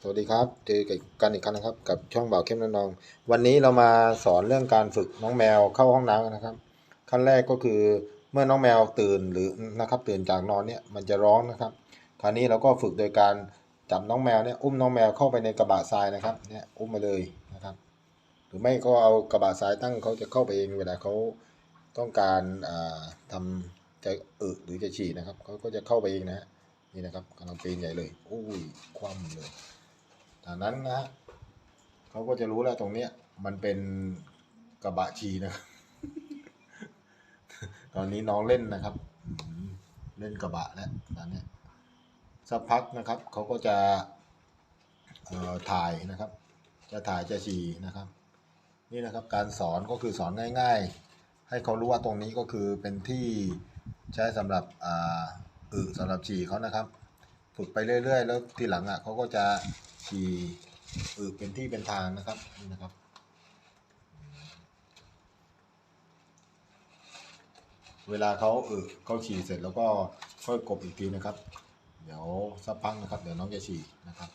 สวัสดีครับเจอกันอีกครั้งนะครับ กับช่องบ่าวเข้มและนอง วันนี้เรามาสอนเรื่องการฝึกน้องแมวเข้าห้องน้ำนะครับ ขั้นแรกก็คือเมื่อน้องแมวตื่นหรือนะครับ ตื่นจากนอนเนี่ยมันจะร้องนะครับ คราวนี้เราก็ฝึกโดยการจับน้องแมวเนี่ยอุ้มน้องแมวเข้าไปในกระบะทรายนะครับเนี่ยอุ้มมาเลยนะครับ หรือไม่ก็เอากระบะทรายตั้งเขาจะเข้าไปเองเวลาเขาต้องการอ่าทำจะอึหรือจะฉี่นะครับเขาก็จะเข้าไปเองนะฮะนี่นะครับกำลังปีนใหญ่เลย อุ้ย คว่ำเลย จากนั้นนะฮะเขาก็จะรู้แล้วตรงเนี้ย มันเป็นกระบะชีนะครับ ตอนนี้น้องเล่นนะครับ เล่นกระบะแล้วตอนนี้สักพักนะครับเขาก็จะถ่ายนะครับ จะถ่ายจะฉี่นะครับ นี่นะครับการสอนก็คือสอนง่าย ๆ ให้เขารู้ว่าตรงนี้ก็คือเป็นที่ใช้สำหรับอ่าอึสำหรับฉี่เขานะครับ ฝึกไปเรื่อย ๆ แล้วทีหลังอะเขาก็จะฉี่อึเป็นที่เป็นทางนะครับนี่นะครับ เวลาเขาอึเขาฉี่เสร็จแล้วก็ค่อยกบอีกทีนะครับ เดี๋ยวสักพักนะครับ เดี๋ยวน้องจะฉี่นะครับ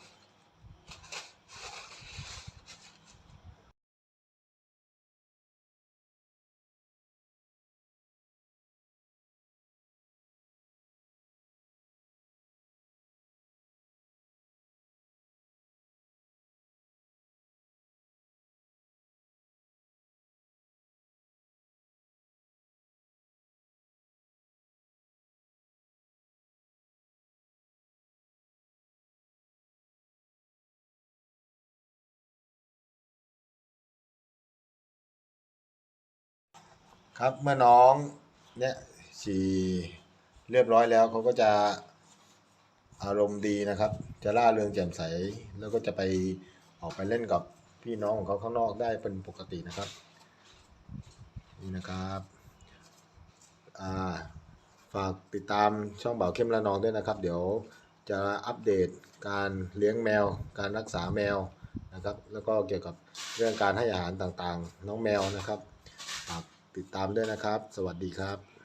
ครับเมื่อน้องเนี่ยฉี่เรียบร้อยแล้วเขาก็จะอารมณ์ดีนะครับ จะล่าเริงแจ่มใส แล้วก็จะไปออกไปเล่นกับพี่น้องของเขาข้างนอกได้เป็นปกตินะครับ นี่นะครับอ่าฝากติดตามช่องบ่าวเข้มละนองด้วยนะครับ เดี๋ยวจะอัปเดตการเลี้ยงแมว การรักษาแมวนะครับ แล้วก็เกี่ยวกับเรื่องการให้อาหารต่างๆ น้องแมวนะครับฝาก ติดตามด้วยนะครับ สวัสดีครับ